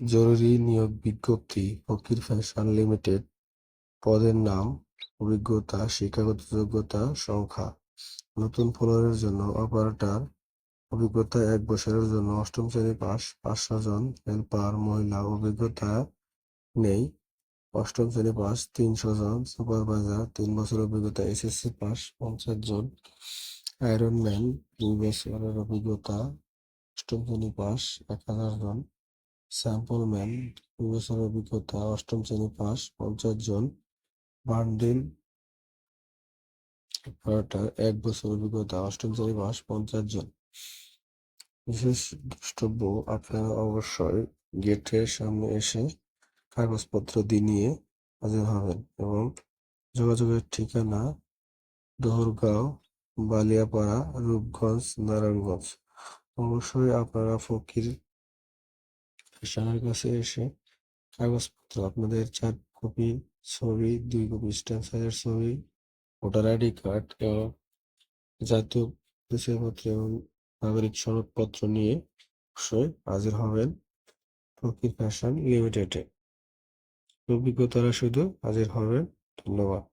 জরুরি নিয়োগ বিজ্ঞপ্তি, ফকির ফ্যাশন লিমিটেড। পদের নাম, অভিজ্ঞতা, শিক্ষাগত যোগ্যতা, সংখ্যা। নতুন ফলোয়ারের জন্য অপারেটর। অভিজ্ঞতা এক বছরের জন্য অষ্টম শ্রেণি পাস, পাঁচশো জন হেল্পার, মহিলা। অভিজ্ঞতা নেই, অষ্টম শ্রেণি পাস, তিনশো জন। সুপারভাইজার, তিন বছর অভিজ্ঞতা, এসএসসি পাস, পঞ্চাশ জন। আয়রন ম্যান, দুই বছরের অভিজ্ঞতা, অষ্টম শ্রেণি পাস, এক হাজার জন। স্যাম্পল ম্যান দুই অভিজ্ঞতা, অষ্টম শ্রেণি পাস, পঞ্চাশ জন। অপারেটর এক বছর অভিজ্ঞতা, অষ্টম শ্রেণি পাস, পঞ্চাশ জন। বিশেষ দ্রষ্টব্য, আপনারা অবশ্যই গেটের সামনে এসে কাগজপত্র দিয়ে নিয়ে হাজির হবেন এবং যোগাযোগের ঠিকানা দোহরগাঁও, বালিয়াপাড়া, রূপগঞ্জ, নারায়ণগঞ্জ। অবশ্যই আপনারা ফকির ফ্যাশনের কাছে এসে কাগজপত্র, আপনাদের চার কপি ছবি, দুই কপি স্ট্যাম্প সাইজের ছবি, ভোটার আইডি কার্ড এবং জাতীয় পরিচয়পত্র এবং নাগরিক সনদপত্র নিয়ে অবশ্যই হাজির হবেন ফকির ফ্যাশন লিমিটেডে। অভিজ্ঞতারা শুধু হাজির হবেন, ধন্যবাদ।